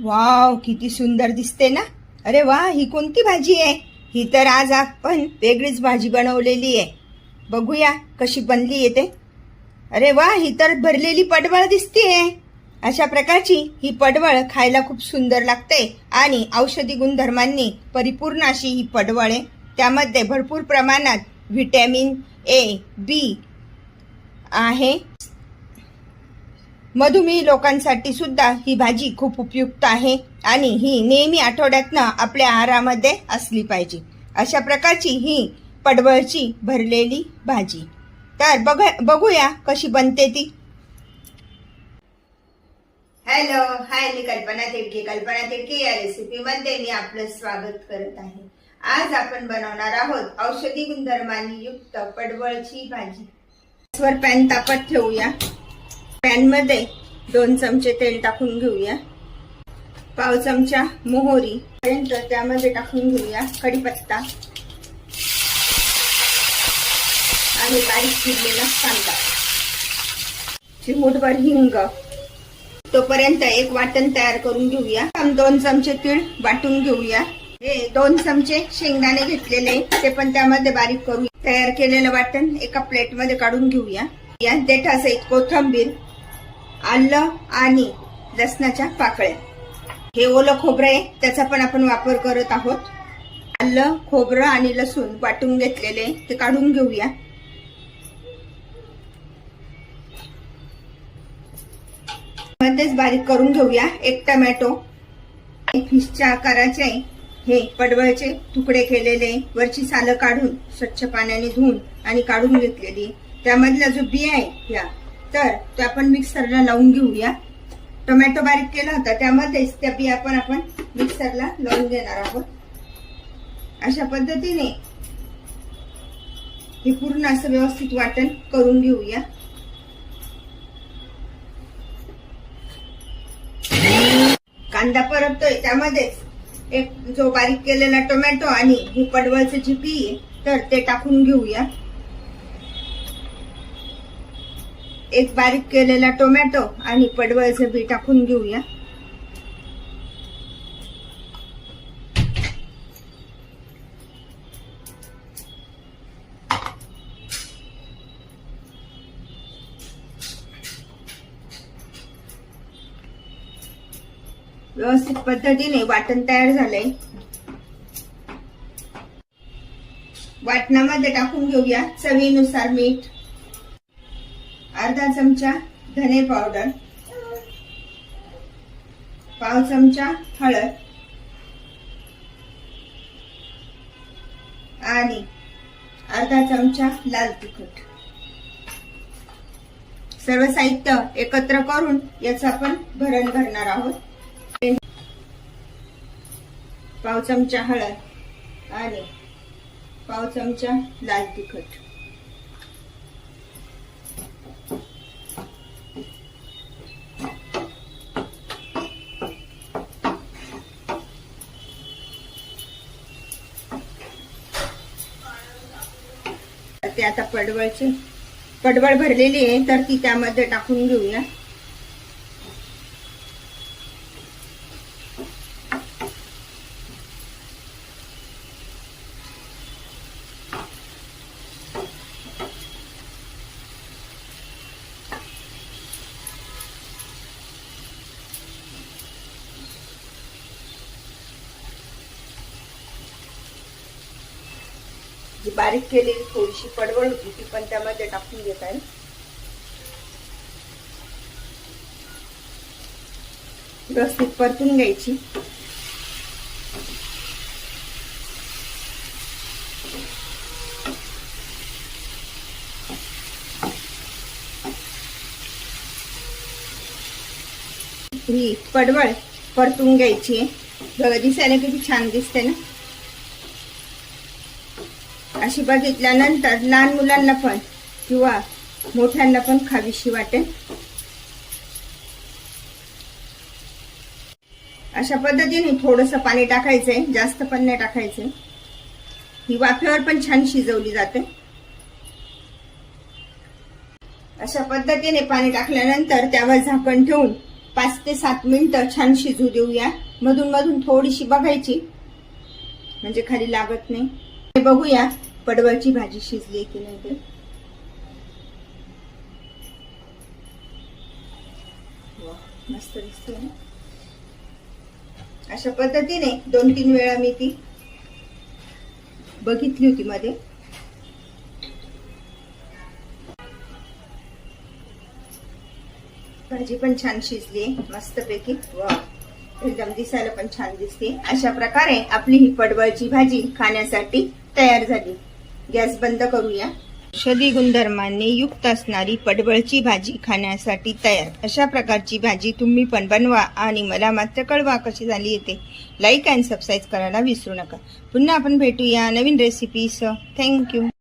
Wow किती सुंदर दिसते ना? अरे वा ही कोणती भाजी आहे? ही तर आज आपण वेगळीच भाजी बनवलेली आहे. बघूया कशी बनली येते अरे वा ही तर भरलेली पडवळ दिसतीये. अशा प्रकारची ही पडवळ खायला खूप सुंदर लागते आणि औषधी गुणधर्मांनी परिपूर्ण अशी ही पडवळ आहे. त्यामध्ये भरपूर प्रमाणात व्हिटॅमिन ए बी आहे. मधुमेही लोकांसाठी सुद्धा ही भाजी खूप उपयुक्त आहे आणि ही नेहमी आठवड्यातनं आपल्या आहारामध्ये असली पाहिजे. अशा प्रकारची ही पडवळची भरलेली भाजी. तर बघ बघूया कशी बनते ती. हॅलो हाय मी कल्पना तिडके. कल्पना तिडके या रेसिपी मध्ये मी आपलं स्वागत करत आहे. आज आपण बनवणार आहोत औषधी गुणधर्मांनी युक्त पडवळची भाजी. गॅसवर पॅन तापत ठेवूया. पॅनमध्ये दोन चमचे तेल टाकून घेऊया. पाव चमचा मोहरी. पर्यंत त्यामध्ये टाकून घेऊया कढीपत्ता. आणि बारीक चिरलेला कांदा. चिमूटभर हिंग. तोपर्यंत एक वाटण तयार करून घेऊया. दोन चमचे तीळ वाटून घेऊया. हे दोन चमचे शेंगदाणे घेतलेले ते पण त्यामध्ये बारीक करू तयार केलेलं वाटण एका प्लेटमध्ये काढून घेऊया. या देठासहित कोथंबीर आलं आणि लसणाच्या पाकळ्या. हे ओलं खोबरं आहे त्याचा पण आपण वापर करत आहोत. आलं खोबरं आणि लसूण वाटून घेतलेले ते काढून घेऊया. मध्येच बारीक करून घेऊया एक टमॅटो. फिशच्या आकाराचे हे पडवळचे तुकडे केलेले वरची सालं काढून स्वच्छ पाण्याने धुवून आणि काढून घेतलेली त्यामधला जो बिया आहे या तर ते आपण मिक्सरला लावून घेऊया. टोमॅटो बारीक केला होता त्यामध्येच त्या बिया पण आपण मिक्सरला लावून घेणार आहोत. अशा पद्धतीने हे पूर्ण असं व्यवस्थित वाटण करून घेऊया. कांदा परततोय त्यामध्येच एक जो बारीक केलेला टोमॅटो आणि ही पडवळचं जी बी आहे, तर ते टाकून घेऊया. एक बारीक केलेला टोमॅटो आणि पडवळचं बी टाकून घेऊया. व्यवस्थित पद्धतीने वाटण तयार झालंय. वाटणामध्ये टाकून घेऊया चवीनुसार मीठ. अर्धा चमचा धने पावडर पाव चमचा हळद आणि अर्धा चमचा लाल तिखट. सर्व साहित्य एकत्र करून याचं आपण भरण भरणार आहोत. पाव चमचा हळद आणि पाव चमचा लाल तिखट. आता पडवळची पडवळ भरलेली आहे तर ती त्यामध्ये टाकून घेऊया. जी बारीक केलेली थोडीशी पडवळ होती ती पण त्यामध्ये टाकून घेत आहे. व्यवस्थित परतून घ्यायची. ही पडवळ परतून घ्यायची बघा दिसायला किती छान दिसते ना? अशी बघितल्यानंतर लहान मुलांना पण किंवा मोठ्यांना पण खावीशी वाटेल. अशा पद्धतीने थोडस पाणी टाकायचंय जास्त पण नाही टाकायचंय. ही वाफेवर पण छान शिजवली जाते. अशा पद्धतीने पाणी टाकल्यानंतर त्यावर झाकण ठेवून पाच ते सात मिनिटं छान शिजू देऊया. मधून मधून थोडीशी बघायची. म्हणजे खाली लागत नाही. बघूया. पडवळची भाजी शिजली की नाही ते. मस्त दिसते ना. अशा पद्धतीने दोन तीन वेळा मी ती बघितली होती मध्ये. भाजी पण छान शिजली मस्तपैकी. वा एकदम दिसायला पण छान दिसते. अशा प्रकारे आपली ही पडवळची भाजी खाण्यासाठी तयार झाली. गॅस बंद करूया. औषधी गुणधर्मांनी युक्त असणारी पडवळची भाजी खाण्यासाठी तयार. अशा प्रकारची भाजी तुम्ही पण बनवा आणि मला मात्र कळवा कशी झाली येते. लाईक अँड सबस्क्राईब करायला विसरू नका. पुन्हा आपण भेटूया नवीन रेसिपीसह थँक्यू